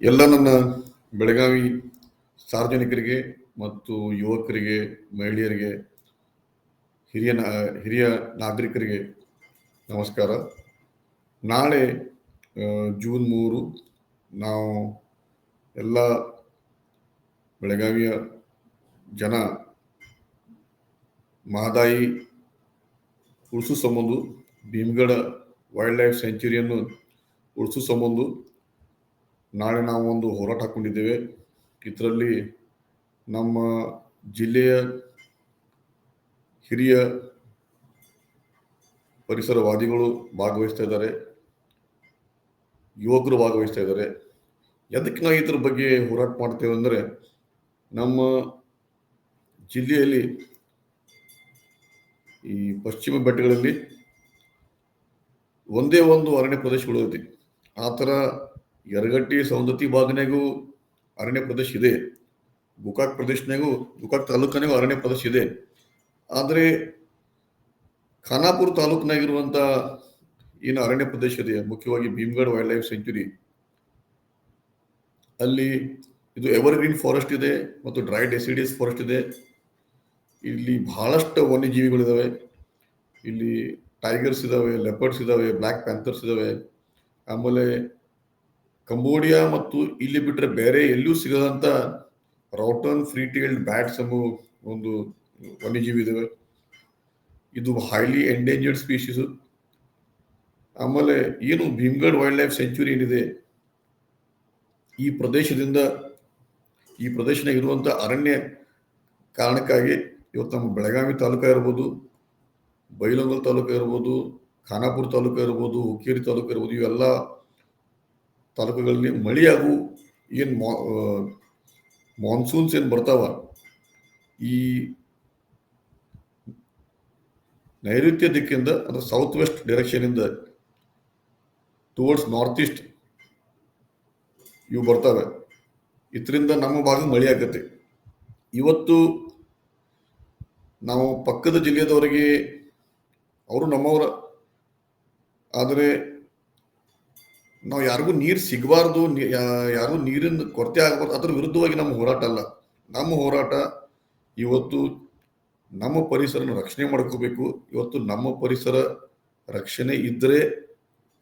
ಎಲ್ಲ ನನ್ನ ಬೆಳಗಾವಿ ಸಾರ್ವಜನಿಕರಿಗೆ ಮತ್ತು ಯುವಕರಿಗೆ, ಮಹಿಳೆಯರಿಗೆ, ಹಿರಿಯ ಹಿರಿಯ ನಾಗರಿಕರಿಗೆ ನಮಸ್ಕಾರ. ನಾಳೆ ಜೂನ್ ಮೂರು ನಾವು ಎಲ್ಲ ಬೆಳಗಾವಿಯ ಜನ ಮಾದಾಯಿ ಉಳಿಸೋ ಸಂಬಂಧ ಭೀಮ್ಗಢ ವೈಲ್ಡ್ ಲೈಫ್ ಸೆಂಚುರಿಯನ್ನು ಉಳಿಸೋ ಸಂಬಂಧ ನಾಳೆ ನಾವು ಒಂದು ಹೋರಾಟ ಹಾಕೊಂಡಿದ್ದೇವೆ. ಇದರಲ್ಲಿ ನಮ್ಮ ಜಿಲ್ಲೆಯ ಹಿರಿಯ ಪರಿಸರವಾದಿಗಳು ಭಾಗವಹಿಸ್ತಾ ಇದ್ದಾರೆ. ಯುವಕರು ಭಾಗವಹಿಸ್ತಾ ಇದ್ದಾರೆ. ಎದಕ್ಕೆ ನಾವು ಇದ್ರ ಬಗ್ಗೆ ಹೋರಾಟ ಮಾಡ್ತೇವೆ ಅಂದರೆ, ನಮ್ಮ ಜಿಲ್ಲೆಯಲ್ಲಿ ಈ ಪಶ್ಚಿಮ ಬೆಟ್ಟಗಳಲ್ಲಿ ಒಂದೇ ಒಂದು ಅರಣ್ಯ ಪ್ರದೇಶಗಳು ಇದೆ. ಆ ಥರ ಯರಗಟ್ಟಿ ಸೌಂದತಿ ಬಾಗ್ನೆಗೂ ಅರಣ್ಯ ಪ್ರದೇಶ ಇದೆ. ಗುಕಾಕ್ ಪ್ರದೇಶನೆಗೂ, ಗುಕಾಕ್ ತಾಲೂಕನೆಗೂ ಅರಣ್ಯ ಪ್ರದೇಶ ಇದೆ. ಆದರೆ ಖಾನಾಪುರ ತಾಲೂಕಿನಾಗಿರುವಂಥ ಏನು ಅರಣ್ಯ ಪ್ರದೇಶ ಇದೆ, ಮುಖ್ಯವಾಗಿ ಭೀಮ್ಗಢ ವೈಲ್ಡ್ ಲೈಫ್ ಸೆಂಚುರಿ ಅಲ್ಲಿ ಇದು ಎವರ್ಗ್ರೀನ್ ಫಾರೆಸ್ಟ್ ಇದೆ ಮತ್ತು ಡ್ರೈ ಡೆಸಿಡಿಯಸ್ ಫಾರೆಸ್ಟ್ ಇದೆ. ಇಲ್ಲಿ ಬಹಳಷ್ಟು ವನ್ಯಜೀವಿಗಳಿದಾವೆ. ಇಲ್ಲಿ ಟೈಗರ್ಸ್ ಇದಾವೆ ಲೆಪರ್ಡ್ಸ್ ಇದಾವೆ ಬ್ಲ್ಯಾಕ್ ಪ್ಯಾಂಥರ್ಸ್ ಇದಾವೆ. ಆಮೇಲೆ ಕಂಬೋಡಿಯಾ ಮತ್ತು ಇಲ್ಲಿ ಬಿಟ್ಟರೆ ಬೇರೆ ಎಲ್ಲೂ ಸಿಗದಂತ ರೌಟನ್ ಫ್ರೀ ಟೇಲ್ಡ್ ಬ್ಯಾಟ್ಸ್ ಎಂಬ ಒಂದು ವನ್ಯಜೀವಿ ಇದಾವೆ ಇದು ಹೈಲಿ ಎಂಡೇಂಜರ್ಡ್ ಸ್ಪೀಶೀಸ್ ಆಮೇಲೆ ಏನು ಭೀಮ್ಗಢ್ ವೈಲ್ಡ್ ಲೈಫ್ ಸೆಂಚುರಿ ಏನಿದೆ? ಈ ಪ್ರದೇಶದಿಂದ ಈ ಪ್ರದೇಶನಾಗ ಇರುವಂಥ ಅರಣ್ಯ ಕಾರಣಕ್ಕಾಗಿ ಇವತ್ತು ನಮ್ಮ ಬೆಳಗಾವಿ ತಾಲೂಕ ಇರ್ಬೋದು, ಬೈಲಂಗಲ್ ತಾಲೂಕು ಇರ್ಬೋದು, ಖಾನಾಪುರ ತಾಲೂಕು ಇರ್ಬೋದು, ಹುಕ್ಕೇರಿ ತಾಲೂಕು ಇರ್ಬೋದು, ಇವೆಲ್ಲ ತಾಲೂಕುಗಳಲ್ಲಿ ಮಳೆಯಾಗು ಏನು ಮಾನ್ಸೂನ್ಸ್ ಏನು ಬರ್ತಾವ, ಈ ನೈಋತ್ಯ ದಿಕ್ಕಿಂದ ಅಂದ್ರೆ ಸೌತ್ ವೆಸ್ಟ್ ಡೈರೆಕ್ಷನಿಂದ ಟುವರ್ಡ್ಸ್ ನಾರ್ತ್ ಈಸ್ಟ್ ಇವು ಬರ್ತವೆ. ಇದರಿಂದ ನಮ್ಮ ಭಾಗ ಮಳೆ ಆಗತ್ತೆ. ಇವತ್ತು ನಾವು ಪಕ್ಕದ ಜಿಲ್ಲೆದವರಿಗೆ, ಅವರು ನಮ್ಮವರ, ಆದರೆ ನಾವು ಯಾರಿಗೂ ನೀರು ಸಿಗಬಾರ್ದು ಯಾರಿಗೂ ನೀರಿನ ಕೊರತೆ ಆಗಬಾರ್ದು, ಅದ್ರ ವಿರುದ್ಧವಾಗಿ ನಮ್ಮ ಹೋರಾಟ ಅಲ್ಲ. ನಮ್ಮ ಹೋರಾಟ ಇವತ್ತು ನಮ್ಮ ಪರಿಸರನ ರಕ್ಷಣೆ ಮಾಡ್ಕೋಬೇಕು. ಇವತ್ತು ನಮ್ಮ ಪರಿಸರ ರಕ್ಷಣೆ ಇದ್ದರೆ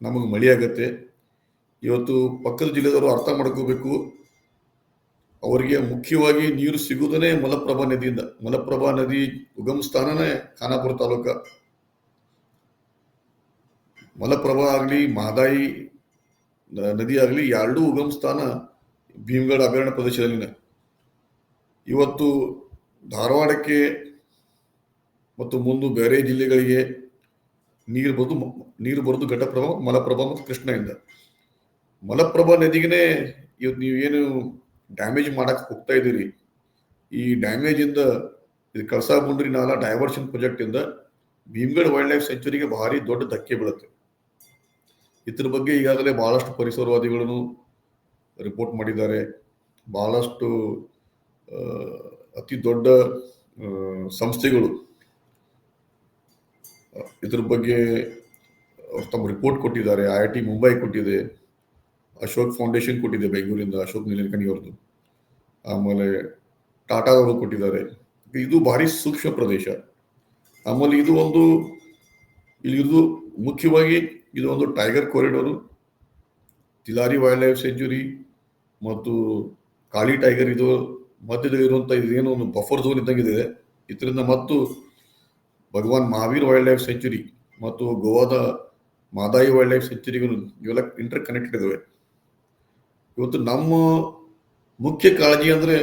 ನಮಗೆ ಮಳೆ ಆಗತ್ತೆ. ಇವತ್ತು ಪಕ್ಕದ ಜಿಲ್ಲೆದವರು ಅರ್ಥ ಮಾಡ್ಕೋಬೇಕು. ಅವರಿಗೆ ಮುಖ್ಯವಾಗಿ ನೀರು ಸಿಗುವುದನ್ನೇ ಮಲಪ್ರಭಾ ನದಿಯಿಂದ. ಮಲಪ್ರಭಾ ನದಿ ಉಗಮ ಸ್ಥಾನನೇ ಖಾನಾಪುರ ತಾಲೂಕ. ಮಲಪ್ರಭಾ ಆಗಲಿ ಮಹದಾಯಿ ನದಿ ಆಗಲಿ ಎರಡೂ ಉಗಮ ಸ್ಥಾನ ಭೀಮಗಢ ಅಭಯಾರಣ್ಯ ಪ್ರದೇಶದಲ್ಲಿನ ಇವತ್ತು ಧಾರವಾಡಕ್ಕೆ ಮತ್ತು ಮುಂದೆ ಬೇರೆ ಜಿಲ್ಲೆಗಳಿಗೆ ನೀರು ಬರೋದು ನೀರು ಬರೋದು ಘಟಪ್ರಭಾ, ಮಲಪ್ರಭಾ ಮತ್ತು ಕೃಷ್ಣದಿಂದ ಮಲಪ್ರಭಾ ನದಿಗೆ ಇವತ್ತು ನೀವೇನು ಡ್ಯಾಮೇಜ್ ಮಾಡಕ್ಕೆ ಹೋಗ್ತಾ ಇದ್ದೀರಿ. ಈ ಡ್ಯಾಮೇಜ್ ಇಂದ ಇದು ಕಳಸಾ ಮುಂಡ್ರಿ ನಾಲಾ ಡೈವರ್ಷನ್ ಪ್ರಾಜೆಕ್ಟ್ ಇಂದ ಭೀಮ್ಗಢ್ ವೈಲ್ಡ್ ಲೈಫ್ ಸೆಂಚುರಿಗೆ ಭಾರಿ ದೊಡ್ಡ ಧಕ್ಕೆ ಬೀಳುತ್ತೆ. ಇದ್ರ ಬಗ್ಗೆ ಈಗಾಗಲೇ ಬಹಳಷ್ಟು ಪರಿಸರವಾದಿಗಳನ್ನು ರಿಪೋರ್ಟ್ ಮಾಡಿದ್ದಾರೆ. ಬಹಳಷ್ಟು ಅತಿ ದೊಡ್ಡ ಸಂಸ್ಥೆಗಳು ಇದ್ರ ಬಗ್ಗೆ ತಮ್ಮ ರಿಪೋರ್ಟ್ ಕೊಟ್ಟಿದ್ದಾರೆ. ಐ ಐ ಟಿ ಮುಂಬೈ ಕೊಟ್ಟಿದೆ ಅಶೋಕ್ ಫೌಂಡೇಶನ್ ಕೊಟ್ಟಿದೆ ಬೆಂಗಳೂರಿಂದ ಅಶೋಕ್ ನೀಲಕಣಿ ಅವ್ರದ್ದು ಆಮೇಲೆ ಟಾಟಾದವರು ಕೊಟ್ಟಿದ್ದಾರೆ. ಇದು ಭಾರಿ ಸೂಕ್ಷ್ಮ ಪ್ರದೇಶ. ಆಮೇಲೆ ಇದು ಒಂದು ಇಲ್ಲಿ ಇದು ಮುಖ್ಯವಾಗಿ ಇದು ಒಂದು tiger corridor Tillari wildlife sanctuary ಮತ್ತು ಕಾಳಿ ಟೈಗರ್ ಇದು. ಮಧ್ಯದಲ್ಲಿ ಇರುವಂತ ಇದೇನೋ ಒಂದು ಬಫರ್ ಝೋನ್ ಇದ್ದಂಗಿದೆ ಇದರಿಂದ ಮತ್ತು Bhagwan Mahavir wildlife sanctuary ಮತ್ತು ಗೋವಾದ ಮಾದಾಯಿ ವೈಲ್ಡ್ ಲೈಫ್ ಸೆಂಚುರಿಗಳು ಇವೆಲ್ಲ ಇಂಟರ್ ಕನೆಕ್ಟೆಡ್ ಇದಾವೆ. ಇವತ್ತು ನಮ್ಮ ಮುಖ್ಯ ಕಾಳಜಿ ಅಂದ್ರೆ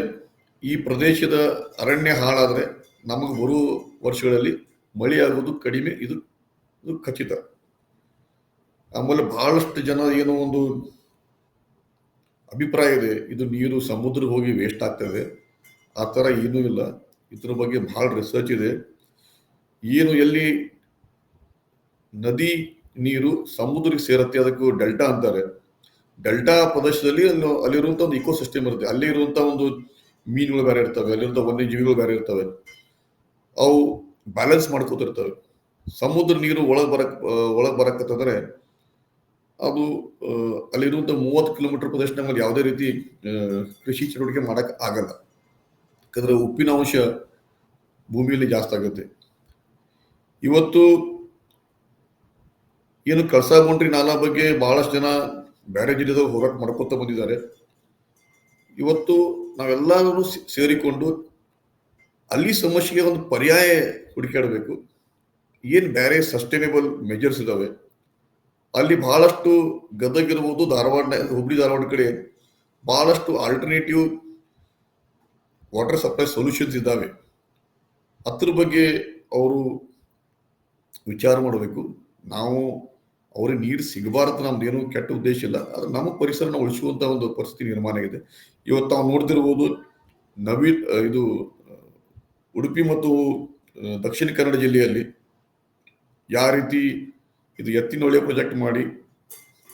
ಈ ಪ್ರದೇಶದ ಅರಣ್ಯ ಹಾಳಾದರೆ ನಮಗೆ ಬರುವ ವರ್ಷಗಳಲ್ಲಿ ಮಳೆ ಆಗುವುದು ಕಡಿಮೆ. ಇದು ಖಚಿತ. ಆಮೇಲೆ ಬಹಳಷ್ಟು ಜನ ಏನೋ ಒಂದು ಅಭಿಪ್ರಾಯ ಇದೆ. ಇದು ನೀರು ಸಮುದ್ರಕ್ಕೆ ಹೋಗಿ ವೇಸ್ಟ್ ಆಗ್ತದೆ. ಆ ಥರ ಏನೂ ಇಲ್ಲ. ಇದ್ರ ಬಗ್ಗೆ ಭಾಳ ರಿಸರ್ಚ್ ಇದೆ. ಏನು ಎಲ್ಲಿ ನದಿ ನೀರು ಸಮುದ್ರಕ್ಕೆ ಸೇರುತ್ತೆ ಅದಕ್ಕೂ ಡೆಲ್ಟಾ ಅಂತಾರೆ. ಡೆಲ್ಟಾ ಪ್ರದೇಶದಲ್ಲಿ ಅಲ್ಲಿರುವಂಥ ಒಂದು ಇಕೋ ಸಿಸ್ಟಮ್ ಇರುತ್ತೆ. ಅಲ್ಲಿ ಇರುವಂಥ ಒಂದು ಮೀನುಗಳು ಬೇರೆ ಇರ್ತವೆ. ಅಲ್ಲಿರುವಂಥ ವನ್ಯಜೀವಿಗಳು ಬೇರೆ ಇರ್ತವೆ. ಅವು ಬ್ಯಾಲೆನ್ಸ್ ಮಾಡ್ಕೋತಿರ್ತವೆ. ಸಮುದ್ರ ನೀರು ಒಳಗೆ ಬರಕ್, ಒಳಗೆ ಬರಕತ್ತಂದ್ರೆ ಅದು ಅಲ್ಲಿರುವಂಥ ಮೂವತ್ತು ಕಿಲೋಮೀಟರ್ ಪ್ರದೇಶ ನಮ್ಮಲ್ಲಿ ಯಾವುದೇ ರೀತಿ ಕೃಷಿ ಚಟುವಟಿಕೆ ಮಾಡಕ್ ಆಗಲ್ಲ. ಯಾಕಂದ್ರೆ ಉಪ್ಪಿನ ಅಂಶ ಭೂಮಿಯಲ್ಲಿ ಜಾಸ್ತಿ ಆಗುತ್ತೆ. ಇವತ್ತು ಏನು ಕಳಸಾ ಬಂಡ್ರಿ ನಾಲಾ ಬಗ್ಗೆ ಬಹಳಷ್ಟು ಜನ ಬೇರೆ ಜಿಲ್ಲೆದವ್ರು ಹೋರಾಟ ಮಾಡ್ಕೊತ ಬಂದಿದ್ದಾರೆ. ಇವತ್ತು ನಾವೆಲ್ಲರೂ ಸೇರಿಕೊಂಡು ಅಲ್ಲಿ ಸಮಸ್ಯೆಗೆ ಒಂದು ಪರ್ಯಾಯ ಹುಡುಕಾಡಬೇಕು. ಏನು ಬೇರೆ ಸಸ್ಟೈನೇಬಲ್ ಮೆಜರ್ಸ್ ಇದಾವೆ? ಅಲ್ಲಿ ಬಹಳಷ್ಟು ಗದಗ ಇರ್ಬೋದು ಧಾರವಾಡ, ಹುಬ್ಳಿ, ಧಾರವಾಡ ಕಡೆ ಬಹಳಷ್ಟು ಆಲ್ಟರ್ನೇಟಿವ್ ವಾಟರ್ ಸಪ್ಲೈ ಸೊಲ್ಯೂಷನ್ಸ್ ಇದ್ದಾವೆ. ಅದ್ರ ಬಗ್ಗೆ ಅವರು ವಿಚಾರ ಮಾಡಬೇಕು. ನಾವು ಅವ್ರಿಗೆ ನೀರು ಸಿಗಬಾರದು ನಮ್ದೇನು ಕೆಟ್ಟ ಉದ್ದೇಶ ಇಲ್ಲ. ಅದು ನಮ್ಮ ಪರಿಸರನ ಉಳಿಸುವಂತ ಒಂದು ಪರಿಸ್ಥಿತಿ ನಿರ್ಮಾಣ ಆಗಿದೆ. ಇವತ್ತು ನಾವು ನೋಡ್ತಿರ್ಬೋದು, ನವೀನ್ ಇದು, ಉಡುಪಿ ಮತ್ತು ದಕ್ಷಿಣ ಕನ್ನಡ ಜಿಲ್ಲೆಯಲ್ಲಿ ಯಾವ ರೀತಿ ಇದು ಎತ್ತಿನೊಳೆ ಪ್ರಾಜೆಕ್ಟ್ ಮಾಡಿ,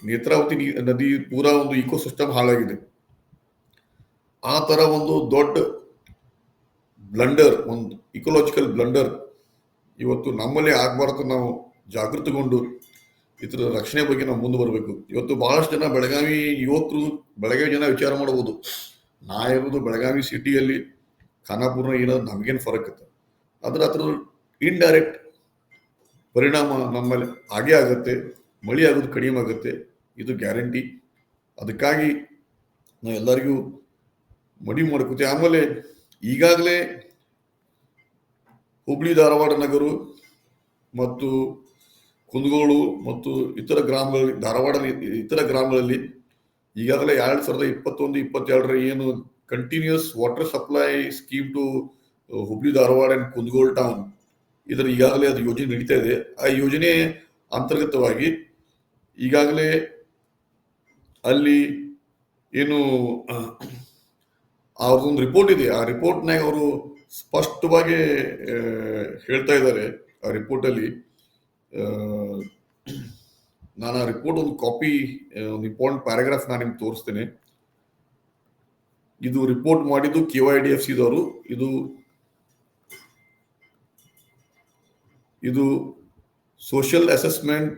ನೇತ್ರಾವತಿ ನದಿ ಪೂರಾ ಒಂದು ಇಕೋಸಿಸ್ಟಮ್ ಹಾಳಾಗಿದೆ. ಆ ಥರ ಒಂದು ದೊಡ್ಡ ಬ್ಲಂಡರ್ ಒಂದು ಇಕೋಲಾಜಿಕಲ್ ಬ್ಲಂಡರ್ ಇವತ್ತು ನಮ್ಮಲ್ಲೇ ಆಗಬಾರ್ದು ನಾವು ಜಾಗೃತಗೊಂಡು ಇದರ ರಕ್ಷಣೆ ಬಗ್ಗೆ ನಾವು ಮುಂದೆ ಬರಬೇಕು. ಇವತ್ತು ಬಹಳಷ್ಟು ಜನ ಬೆಳಗಾವಿ ಯುವಕರು, ಬೆಳಗಾವಿ ಜನ ವಿಚಾರ ಮಾಡಬಹುದು. ನಾ ಇರೋದು ಬೆಳಗಾವಿ ಸಿಟಿಯಲ್ಲಿ ಖಾನಾಪುರ ಏನಾದ್ರು ನಮಗೇನು ಫರಕ್ ಅದ್ರ ಅದ್ರ ಇಂಡೈರೆಕ್ಟ್ ಪರಿಣಾಮ ನಮ್ಮಲ್ಲಿ ಆಗೇ ಆಗುತ್ತೆ, ಮಳೆ ಆಗೋದು ಕಡಿಮೆ ಆಗುತ್ತೆ, ಇದು ಗ್ಯಾರಂಟಿ. ಅದಕ್ಕಾಗಿ ನಾವು ಎಲ್ಲರಿಗೂ ಮಡಿ ಮಾಡ್ಕೋತೀವಿ ಆಮೇಲೆ ಈಗಾಗಲೇ ಹುಬ್ಳಿ, ಧಾರವಾಡ ನಗರ ಮತ್ತು ಕುಂದಗೋಳು ಮತ್ತು ಇತರ ಗ್ರಾಮಗಳಲ್ಲಿ ಧಾರವಾಡ ಇತರ ಗ್ರಾಮಗಳಲ್ಲಿ ಈಗಾಗಲೇ ಎರಡು ಸಾವಿರದ ಇಪ್ಪತ್ತೊಂದು, ಇಪ್ಪತ್ತೆರಡರ ಏನು continuous water supply scheme to Hubli Dharwad and Kundgol town ಇದರ ಈಗಾಗಲೇ ಅದು ಯೋಜನೆ ನಡೀತಾ ಇದೆ. ಆ ಯೋಜನೆ ಅಂತರ್ಗತವಾಗಿ ಈಗಾಗಲೇ ಅಲ್ಲಿ ಏನು ಅವ್ರದ್ದೊಂದು ರಿಪೋರ್ಟ್ ಇದೆ. ಆ ರಿಪೋರ್ಟ್ನಾಗ ಅವರು ಸ್ಪಷ್ಟವಾಗಿ ಹೇಳ್ತಾ ಇದ್ದಾರೆ. ಆ ರಿಪೋರ್ಟಲ್ಲಿ ನಾನು ಆ ರಿಪೋರ್ಟ್ ಒಂದು ಕಾಪಿ ಒಂದು ಇಂಪಾರ್ಟೆಂಟ್ ಪ್ಯಾರಾಗ್ರಾಫ್ ನಾನು ನಿಮ್ಗೆ ತೋರಿಸ್ತೇನೆ. ಇದು ರಿಪೋರ್ಟ್ ಮಾಡಿದ್ದು ಕೆ ವೈ ಡಿ ಎಫ್ ಸಿದವರು ಇದು ಇದು social assessment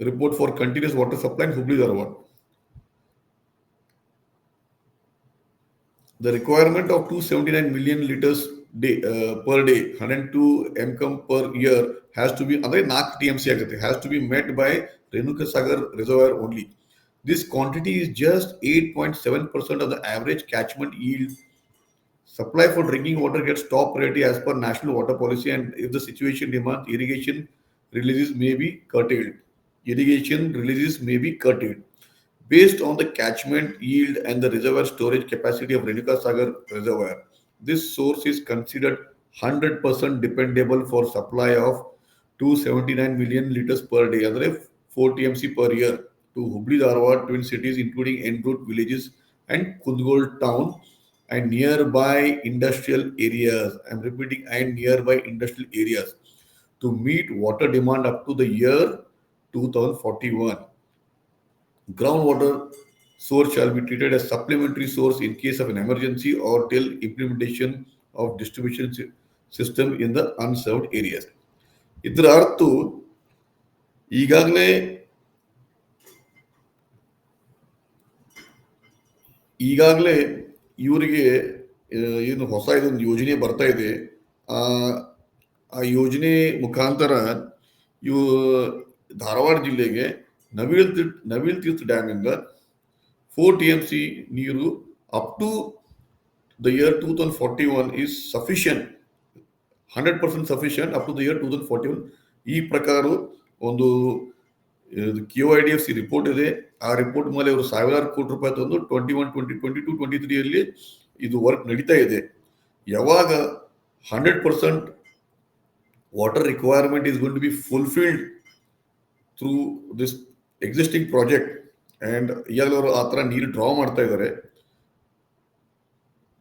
report for continuous water supply Hubli Dharwad the requirement of 279 million liters day, uh, per day 102 mcom per year has to be ಅಂದ್ರೆ ನಾಲ್ಕು ಟಿ ಎಂ ಸಿ ಆಗುತ್ತೆ has to be met by Renuka Sagar reservoir only this quantity is just eight point seven percent of the average catchment yield supply for drinking water gets top priority as per national water policy and if the situation demands irrigation releases may be curtailed irrigation releases may be curtailed based on the catchment yield and the reservoir storage capacity of Renuka Sagar Reservoir. This source is considered 100% dependable for supply of 279 million liters per day, andre 4 TMC per year to Hubli Dharwad twin cities, including en route villages and Kundgol town and nearby industrial areas. I'm repeating, and nearby industrial areas to meet water demand up to the year 2041 groundwater source shall be treated as supplementary source in case of an emergency or till implementation of distribution sy- system in the unserved areas. ಇದರ ಅರ್ಥ ಈಗಾಗಲೇ ಈಗಾಗಲೇ ಇವರಿಗೆ ಏನು ಹೊಸ ಇದೊಂದು ಯೋಜನೆ ಬರ್ತಾ ಇದೆ. ಆ ಯೋಜನೆ ಮುಖಾಂತರ ಇವು ಧಾರವಾಡ ಜಿಲ್ಲೆಗೆ ನವಿಲ್ ತೀರ್ಥ ನವಿಲ್ ತೀರ್ಥ ಡ್ಯಾಮಿಂದ ಫೋರ್ ಟಿ ಎಂ ಸಿ ನೀರು up to the year two thousand forty one is sufficient hundred percent sufficient up to the year two thousand forty one ಈ ಪ್ರಕಾರ ಒಂದು Q I D F C report ಇದೆ. ಆ report ಮೇಲೆ ಅವರು ಸಾವಿರಾರು ಕೋಟಿ ರೂಪಾಯಿ ತಂದು twenty one twenty twenty two twenty ತ್ರೀಯಲ್ಲಿ ಇದು ವರ್ಕ್ ನಡೀತಾ ಇದೆ. ಯಾವಾಗ hundred percent water requirement is going to be fulfilled through this existing project and ಈಗಾಗಲೇ ಅವರು ಆ ಥರ ನೀರು ಡ್ರಾ ಮಾಡ್ತಾ ಇದ್ದಾರೆ.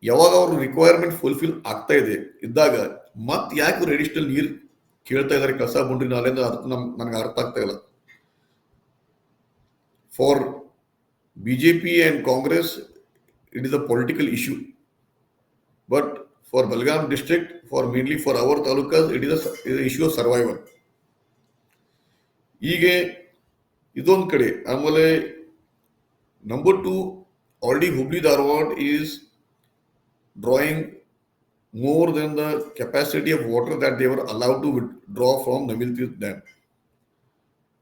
ಯಾವಾಗ ಅವರು ರಿಕ್ವೈರ್ಮೆಂಟ್ ಫುಲ್ಫಿಲ್ ಆಗ್ತಾ ಇದೆ ಇದ್ದಾಗ ಮತ್ತೆ ಯಾಕೆ ಇವ್ರು ಅಡಿಷನಲ್ ನೀರು ಕೇಳ್ತಾ ಇದ್ದಾರೆ ಕಸ ಬಂಡ್ರಿ ನಾಲೆಂದ ಅದಕ್ಕೆ ನಮ್ ನನಗೆ ಅರ್ಥ ಆಗ್ತಾ ಇಲ್ಲ. For B J P and Congress it is a political issue but for Belgaum district for mainly for our talukas it is a issue of survival ಹೀಗೆ ಇದೊಂದು ಕಡೆ, ಆಮೇಲೆ number two already Hubli Dharwad is drawing more than the capacity of water that they were allowed to withdraw from Navil Teertha dam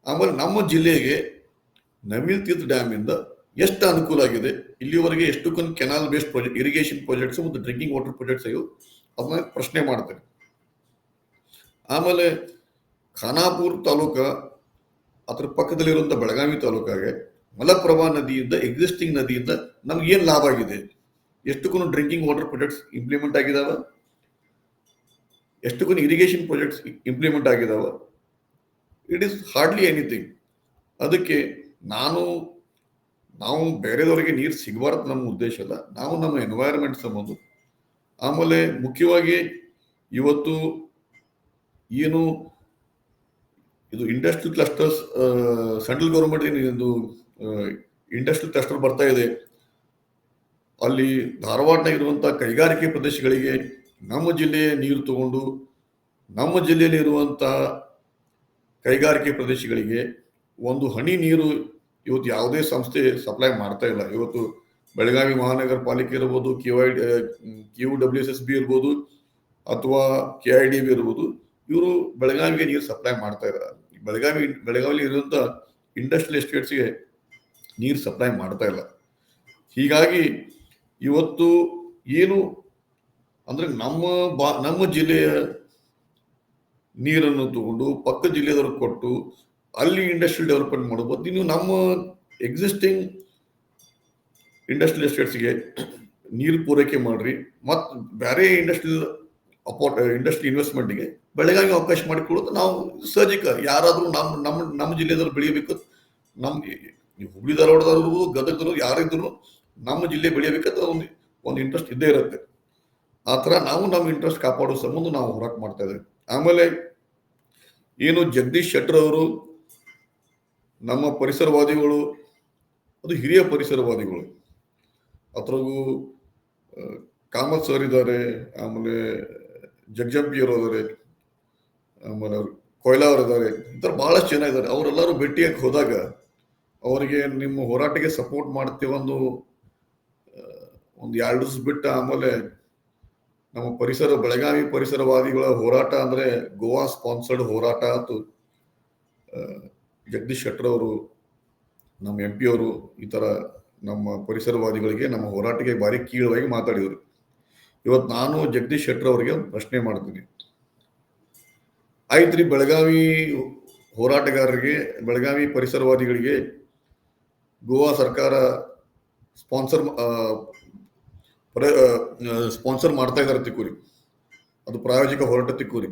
ಆಮೇಲೆ ನಮ್ಮ ಜಿಲ್ಲೆಗೆ Navil Teertha dam ಇಂದ ಎಷ್ಟು ಅನುಕೂಲ ಆಗಿದೆ? ಇಲ್ಲಿವರೆಗೆ ಎಷ್ಟಕ್ಕೊಂದು canal based project irrigation projects ಮತ್ತು ಡ್ರಿಂಕಿಂಗ್ ವಾಟರ್ ಪ್ರಾಜೆಕ್ಟ್ಸ್ ಇವು ಅದನ್ನ ಪ್ರಶ್ನೆ ಮಾಡ್ತಾರೆ. ಆಮೇಲೆ ಖಾನಾಪುರ್ ತಾಲೂಕ, ಅದ್ರ ಪಕ್ಕದಲ್ಲಿರುವಂಥ ಬೆಳಗಾವಿ ತಾಲೂಕಾಗೆ ಮಲಪ್ರಭಾ ನದಿಯಿಂದ ಎಕ್ಸಿಸ್ಟಿಂಗ್ ನದಿಯಿಂದ ನಮ್ಗೆ ಏನು ಲಾಭ ಆಗಿದೆ? ಎಷ್ಟಕ್ಕೂ ಡ್ರಿಂಕಿಂಗ್ ವಾಟರ್ ಪ್ರಾಜೆಕ್ಟ್ಸ್ ಇಂಪ್ಲಿಮೆಂಟ್ ಆಗಿದಾವ? ಎಷ್ಟಕ್ಕೂ ಇರಿಗೇಷನ್ ಪ್ರಾಜೆಕ್ಟ್ಸ್ ಇಂಪ್ಲಿಮೆಂಟ್ ಆಗಿದಾವ? ಇಟ್ ಈಸ್ ಹಾರ್ಡ್ಲಿ ಎನಿಥಿಂಗ್ ಅದಕ್ಕೆ ನಾನು, ನಾವು ಬೇರೆದವರಿಗೆ ನೀರು ಸಿಗಬಾರ್ದು ನಮ್ಮ ಉದ್ದೇಶ ಅಲ್ಲ. ನಾವು ನಮ್ಮ ಎನ್ವೈರ್ಮೆಂಟ್ ಸಂಬಂಧ. ಆಮೇಲೆ ಮುಖ್ಯವಾಗಿ ಇವತ್ತು ಏನು, ಇದು ಇಂಡಸ್ಟ್ರಿ ಕ್ಲಸ್ಟರ್ಸ್ ಸೆಂಟ್ರಲ್ ಗೌರ್ಮೆಂಟ್ ಇದು ಇಂಡಸ್ಟ್ರಿ ಕ್ಲಸ್ಟರ್ ಬರ್ತಾ ಇದೆ. ಅಲ್ಲಿ ಧಾರವಾಡನಾಗ ಇರುವಂಥ ಕೈಗಾರಿಕೆ ಪ್ರದೇಶಗಳಿಗೆ ನಮ್ಮ ಜಿಲ್ಲೆಯ ನೀರು ತಗೊಂಡು, ನಮ್ಮ ಜಿಲ್ಲೆಯಲ್ಲಿ ಇರುವಂತಹ ಕೈಗಾರಿಕೆ ಪ್ರದೇಶಗಳಿಗೆ ಒಂದು ಹನಿ ನೀರು ಇವತ್ತು ಯಾವುದೇ ಸಂಸ್ಥೆ ಸಪ್ಲೈ ಮಾಡ್ತಾ ಇಲ್ಲ. ಇವತ್ತು ಬೆಳಗಾವಿ ಮಹಾನಗರ ಪಾಲಿಕೆ ಇರ್ಬೋದು Q I Q W S S B ಇರ್ಬೋದು, ಅಥವಾ ಕೆ ಐ ಡಿ ಬಿ ಇರ್ಬೋದು, ಇವರು ಬೆಳಗಾವಿಗೆ ನೀರು ಸಪ್ಲೈ ಮಾಡ್ತಾ ಇದ್ದಾರೆ ಬೆಳಗಾವಿ, ಬೆಳಗಾವಿಲಿ ಇರುವಂಥ ಇಂಡಸ್ಟ್ರಿಯಲ್ ಎಸ್ಟೇಟ್ಸ್ಗೆ ನೀರು ಸಪ್ಲೈ ಮಾಡ್ತಾ ಇಲ್ಲ. ಹೀಗಾಗಿ ಇವತ್ತು ಏನು ಅಂದ್ರೆ ನಮ್ಮ ಬಾ, ನಮ್ಮ ಜಿಲ್ಲೆಯ ನೀರನ್ನು ತಗೊಂಡು ಪಕ್ಕ ಜಿಲ್ಲೆಯವರು ಕೊಟ್ಟು ಅಲ್ಲಿ ಇಂಡಸ್ಟ್ರಿಯಲ್ ಡೆವಲಪ್ಮೆಂಟ್ ಮಾಡ್ಬೋದು. ಇನ್ನು ನಮ್ಮ ಎಕ್ಸಿಸ್ಟಿಂಗ್ ಇಂಡಸ್ಟ್ರಿಯಲ್ ಎಸ್ಟೇಟ್ಸ್ಗೆ ನೀರು ಪೂರೈಕೆ ಮಾಡ್ರಿ. ಮತ್ತು ಬೇರೆ ಇಂಡಸ್ಟ್ರಿಯಲ್ ಅಪೋರ್ಟ್ ಇಂಡಸ್ಟ್ರಿ ಇನ್ವೆಸ್ಟ್ಮೆಂಟ್ಗೆ ಬೆಳಗಾವಿ ಅವಕಾಶ ಮಾಡಿಕೊಡೋದು ನಾವು ಸಹಜಿಕ ಯಾರಾದರೂ ನಮ್ಮ ನಮ್ಮ ನಮ್ಮ ಜಿಲ್ಲೆದವ್ರು ಬೆಳೆಯಬೇಕು ನಮ್ಮ ನೀವು ಹುಬ್ಳಿ ಧಾರವಾಡದವ್ರು ಇರ್ಬೋದು ಗದಗದವ್ರು ಯಾರಿದ್ರು ನಮ್ಮ ಜಿಲ್ಲೆ ಬೆಳೆಯಬೇಕಂತ ಒಂದು ಒಂದು ಇಂಟ್ರೆಸ್ಟ್ ಇದ್ದೇ ಇರುತ್ತೆ. ಆ ಥರ ನಾವು ನಮ್ಮ ಇಂಟ್ರೆಸ್ಟ್ ಕಾಪಾಡೋ ಸಂಬಂಧ ನಾವು ಹೋರಾಟ ಮಾಡ್ತಾ ಇದ್ದೇವೆ. ಆಮೇಲೆ ಏನು ಜಗದೀಶ್ ಶೆಟ್ಟರ್ ಅವರು ನಮ್ಮ ಪರಿಸರವಾದಿಗಳು ಅದು ಹಿರಿಯ ಪರಿಸರವಾದಿಗಳು. ಅದ್ರಾಗೂ ಕಾಮತ್ ಸರ್ ಇದ್ದಾರೆ ಆಮೇಲೆ ಜಗಜಂಪಿಯವರು ಇದ್ದಾರೆ ಆಮೇಲೆ ಕೊಯ್ಲಾ ಅವರು ಇದ್ದಾರೆ ಈ ಜನ ಇದ್ದಾರೆ. ಅವರೆಲ್ಲರೂ ಭೇಟಿಯಾಗಿ ಹೋದಾಗ ಅವರಿಗೆ ನಿಮ್ಮ ಹೋರಾಟಕ್ಕೆ ಸಪೋರ್ಟ್ ಮಾಡ್ತೀವಿ ಒಂದು ಒಂದು ಎರಡು ದಿವಸ ಬಿಟ್ಟು ಆಮೇಲೆ ನಮ್ಮ ಪರಿಸರ ಬೆಳಗಾವಿ ಪರಿಸರವಾದಿಗಳ ಹೋರಾಟ ಅಂದ್ರೆ ಗೋವಾ ಸ್ಪಾನ್ಸರ್ಡ್ ಹೋರಾಟ ಆ, ಜಗದೀಶ್ ಶೆಟ್ಟರ್ ಅವರು, ನಮ್ಮ ಎಂ ಪಿ ಅವರು ಈ ಥರ ನಮ್ಮ ಪರಿಸರವಾದಿಗಳಿಗೆ, ನಮ್ಮ ಹೋರಾಟಕ್ಕೆ ಭಾರಿ ಕೀಳವಾಗಿ ಮಾತಾಡಿದರು. ಇವತ್ತು ನಾನು ಜಗದೀಶ್ ಶೆಟ್ಟರ್ ಅವರಿಗೆ ಪ್ರಶ್ನೆ ಮಾಡ್ತೀನಿ. ಆಯ್ತ್ರಿ, ಬೆಳಗಾವಿ ಹೋರಾಟಗಾರರಿಗೆ, ಬೆಳಗಾವಿ ಪರಿಸರವಾದಿಗಳಿಗೆ ಗೋವಾ ಸರ್ಕಾರ ಸ್ಪಾನ್ಸರ್ ಸ್ಪಾನ್ಸರ್ ಮಾಡ್ತಾ ಇದ್ದಾರೆ ತಿಕ್ಕೂರಿ. ಅದು ಪ್ರಾಯೋಜಿಕ ಹೋರಾಟ ತಿಕ್ಕೂರಿ.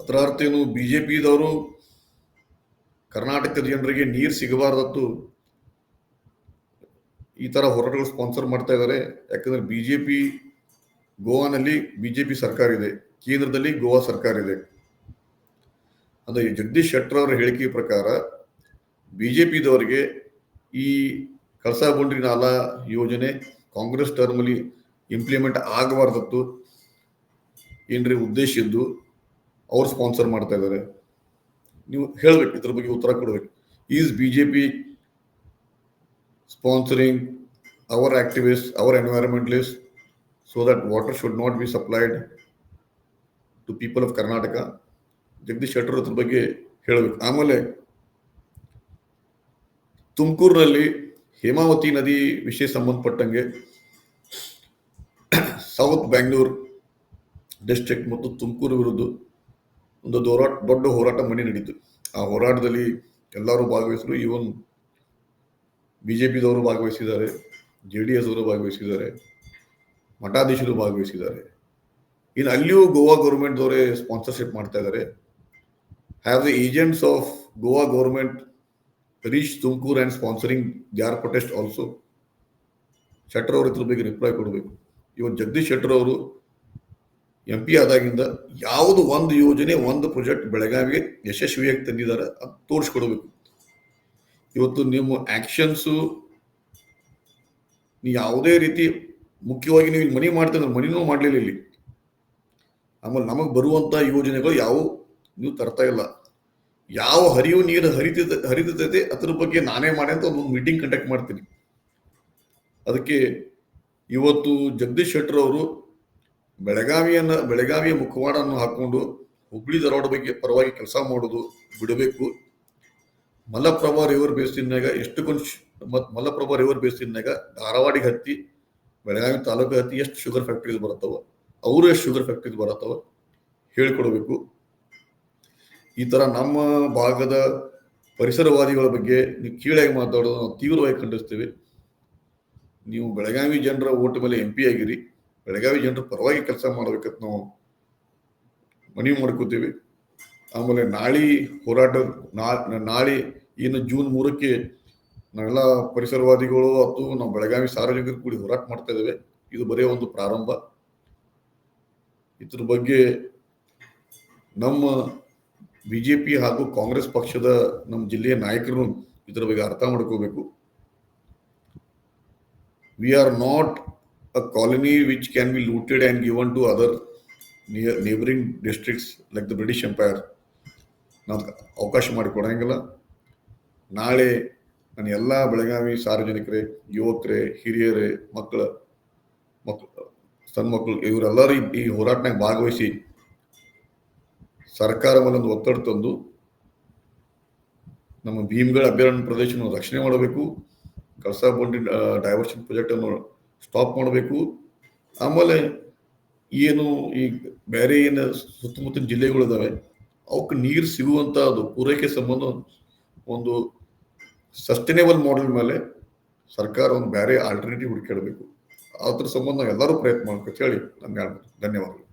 ಅದರ ಅರ್ಥ ಏನು ಬಿಜೆಪಿದವರು ಕರ್ನಾಟಕದ ಜನರಿಗೆ ನೀರು ಸಿಗಬಾರ್ದತ್ತು ಈ ತರ ಹೋರಾಟಗಳು ಸ್ಪಾನ್ಸರ್ ಮಾಡ್ತಾ ಇದ್ದಾರೆ ಯಾಕಂದ್ರೆ ಬಿಜೆಪಿ ಗೋವಾನಲ್ಲಿ ಬಿಜೆಪಿ ಸರ್ಕಾರ ಇದೆ. ಕೇಂದ್ರದಲ್ಲಿ ಗೋವಾ ಸರ್ಕಾರ ಇದೆ. ಅದು ಈ ಜಗದೀಶ್ ಶೆಟ್ಟರ್ ಅವರ ಹೇಳಿಕೆ ಪ್ರಕಾರ ಬಿಜೆಪಿದವರಿಗೆ ಈ ಕಳಸಾ ಬಂಡ್ರಿ ನಾಲಾ ಯೋಜನೆ ಕಾಂಗ್ರೆಸ್ ಟರ್ಮಲ್ಲಿ ಇಂಪ್ಲಿಮೆಂಟ್ ಆಗಬಾರ್ದತ್ತು. ಏನ್ರಿ ಉದ್ದೇಶ ಇದ್ದು ಅವ್ರು ಸ್ಪಾನ್ಸರ್ ಮಾಡ್ತಾ ಇದ್ದಾರೆ ನೀವು ಹೇಳ್ಬೇಕು, ಇದ್ರ ಬಗ್ಗೆ ಉತ್ತರ ಕೊಡ್ಬೇಕು. Is B J P sponsoring our activist our environmentalist so that water should not be supplied to people of Karnataka Jagadish Shettar ಅದ್ರ ಬಗ್ಗೆ ಹೇಳಬೇಕು. ಆಮೇಲೆ ತುಮಕೂರಿನಲ್ಲಿ ಹೇಮಾವತಿ ನದಿ ವಿಷಯ ಸಂಬಂಧಪಟ್ಟಂಗೆ ಸೌತ್ ಬ್ಯಾಂಗ್ಳೂರ್ ಡಿಸ್ಟ್ರಿಕ್ಟ್ ಮತ್ತು ತುಮಕೂರು ವಿರುದ್ಧ ಒಂದು ಹೋರಾಟ ದೊಡ್ಡ ಹೋರಾಟ ಮನೆ ನಡೀತು. ಆ ಹೋರಾಟದಲ್ಲಿ ಎಲ್ಲರೂ ಭಾಗವಹಿಸಿದ್ರು. ಈವನ್ ಬಿಜೆಪಿದವರು ಭಾಗವಹಿಸಿದ್ದಾರೆ ಜೆ ಡಿ ಎಸ್ ಅವರು ಭಾಗವಹಿಸಿದ್ದಾರೆ, ಮಠಾಧೀಶರು ಭಾಗವಹಿಸಿದ್ದಾರೆ. ಇನ್ನು ಅಲ್ಲಿಯೂ ಗೋವಾ ಗೌರ್ಮೆಂಟ್ದವರೇ ಸ್ಪಾನ್ಸರ್ಶಿಪ್ ಮಾಡ್ತಾ ಇದ್ದಾರೆ. Have the agents of Goa government reach Tumakuru and sponsoring jar protest also Shettar ಅವ್ರ ಹತ್ರ ಬಗ್ಗೆ ರಿಪ್ಲೈ ಕೊಡಬೇಕು. ಇವನ್ ಜಗದೀಶ್ ಶೆಟ್ಟರ್ ಅವರು ಎಂ ಪಿ ಆದಾಗಿಂದ ಯಾವುದು ಒಂದು ಯೋಜನೆ, ಒಂದು ಪ್ರಾಜೆಕ್ಟ್ ಬೆಳಗಾವಿಗೆ ಯಶಸ್ವಿಯಾಗಿ ತಂದಿದ್ದಾರೆ ಅದು ತೋರಿಸ್ಕೊಡ್ಬೇಕು. ಇವತ್ತು ನಿಮ್ಮ ಆಕ್ಷನ್ಸು ನೀವು ಯಾವುದೇ ರೀತಿ ಮುಖ್ಯವಾಗಿ ನೀವು ಮನಿ ಮಾಡ್ತೀನಿ ಮನಿನೂ ಮಾಡಲಿಲ್ಲ ಇಲ್ಲಿ. ಆಮೇಲೆ ನಮಗೆ ಬರುವಂಥ ಯೋಜನೆಗಳು ಯಾವ ನೀವು ತರ್ತಾ ಇಲ್ಲ. ಯಾವ ಹರಿವು ನೀರು ಹರಿತ ಹರಿತೈತೆ ಅದ್ರ ಬಗ್ಗೆ ನಾನೇ ಮಾಡಿ ಅಂತ ಒಂದು ಮೀಟಿಂಗ್ ಕಂಡಕ್ಟ್ ಮಾಡ್ತೀನಿ. ಅದಕ್ಕೆ ಇವತ್ತು ಜಗದೀಶ್ ಶೆಟ್ಟರ್ ಅವರು ಬೆಳಗಾವಿಯನ್ನ, ಬೆಳಗಾವಿಯ ಮುಖವಾಡನ್ನು ಹಾಕ್ಕೊಂಡು ಹುಬ್ಳಿ ಧಾರವಾಡ ಬಗ್ಗೆ ಪರವಾಗಿ ಕೆಲಸ ಮಾಡೋದು ಬಿಡಬೇಕು. ಮಲಪ್ರಭಾ ರಿವರ್ ಬೇಸಿನಾಗ ಎಷ್ಟು ಕೊಂಚ ಮತ್ತು ಮಲಪ್ರಭಾ ರಿವರ್ ಬೇಸಿನಾಗ ಧಾರವಾಡಿಗೆ ಹತ್ತಿ, ಬೆಳಗಾವಿ ತಾಲೂಕು ಹತ್ತಿ ಎಷ್ಟು ಶುಗರ್ ಫ್ಯಾಕ್ಟ್ರೀಸ್ ಬರುತ್ತವ? ಅವರು ಎಷ್ಟು ಶುಗರ್ ಫ್ಯಾಕ್ಟ್ರೀಸ್ ಬರತ್ತವ? ಹೇಳ್ಕೊಡ್ಬೇಕು. ಈ ಥರ ನಮ್ಮ ಭಾಗದ ಪರಿಸರವಾದಿಗಳ ಬಗ್ಗೆ ನೀವು ಕೀಳಾಗಿ ಮಾತಾಡೋದು ನಾವು ತೀವ್ರವಾಗಿ ಖಂಡಿಸ್ತೀವಿ. ನೀವು ಬೆಳಗಾವಿ ಜನರ ಓಟ್ ಮೇಲೆ ಎಂ ಪಿ ಆಗಿರಿ. ಬೆಳಗಾವಿ ಜನರು ಪರವಾಗಿ ಕೆಲಸ ಮಾಡಬೇಕಂತ ನಾವು ಮನವಿ ಮಾಡ್ಕೋತೀವಿ. ಆಮೇಲೆ ನಾಳೆ ಹೋರಾಟ ನಾಳೆ ಏನು ಜೂನ್ ಮೂರಕ್ಕೆ ನಾವೆಲ್ಲ ಪರಿಸರವಾದಿಗಳು ಅಥವಾ ನಾವು ಬೆಳಗಾವಿ ಸಾರ್ವಜನಿಕರು ಕೂಡಿ ಹೋರಾಟ ಮಾಡ್ತಾ ಇದ್ದೇವೆ. ಇದು ಬರೀ ಒಂದು ಪ್ರಾರಂಭ. ಇದ್ರ ಬಗ್ಗೆ ನಮ್ಮ ಬಿಜೆಪಿ ಹಾಗೂ ಕಾಂಗ್ರೆಸ್ ಪಕ್ಷದ ನಮ್ಮ ಜಿಲ್ಲೆಯ ನಾಯಕರು ಇದರ ಬಗ್ಗೆ ಅರ್ಥ ಮಾಡ್ಕೋಬೇಕು. We are not a colony which can be looted and given to other near neighbouring districts like the British empire ನಾವು ಅವಕಾಶ ಮಾಡಿಕೊಡಂಗಿಲ್ಲ ನಾಳೆ ನಾನು ಎಲ್ಲ ಬೆಳಗಾವಿ ಸಾರ್ವಜನಿಕರೇ, ಯುವಕರೇ, ಹಿರಿಯರೇ, ಮಕ್ಕಳ ಮಕ್ಕಳು ಸಣ್ಣ ಮಕ್ಕಳು ಇವರೆಲ್ಲರೂ ಈ- ಹೋರಾಟನಾಗ ಭಾಗವಹಿಸಿ ಸರ್ಕಾರ ಒಂದು ಒತ್ತಡ ತಂದು ನಮ್ಮ ಭೀಮ್ಗಳ ಅಭಯಾರಣ್ಯ ಪ್ರದೇಶವನ್ನು ರಕ್ಷಣೆ ಮಾಡಬೇಕು. ಕಳಸಾ ಬಂಡಿ ಡೈವರ್ಷನ್ ಪ್ರಾಜೆಕ್ಟ್ ಅನ್ನು ಸ್ಟಾಪ್ ಮಾಡಬೇಕು. ಆಮೇಲೆ ಏನು ಈ ಬೇರೆ ಏನು ಸುತ್ತಮುತ್ತಲಿನ ಜಿಲ್ಲೆಗಳಿದಾವೆ ಅವಕ್ಕೆ ನೀರು ಸಿಗುವಂತ ಅದು ಪೂರೈಕೆ ಸಂಬಂಧ ಒಂದು ಸಸ್ಟೈನೇಬಲ್ ಮಾಡೆಲ್ ಮೇಲೆ ಸರ್ಕಾರ ಒಂದು ಬೇರೆ ಆಲ್ಟರ್ನೇಟಿವ್ ಹುಡುಕಾಡಬೇಕು ಅದ್ರ ಸಂಬಂಧ ಎಲ್ಲರೂ ಪ್ರಯತ್ನ ಮಾಡ್ಬೇಕು ಹೇಳಿ ನಾನು ಹೇಳ್ಬೋದು. ಧನ್ಯವಾದಗಳು.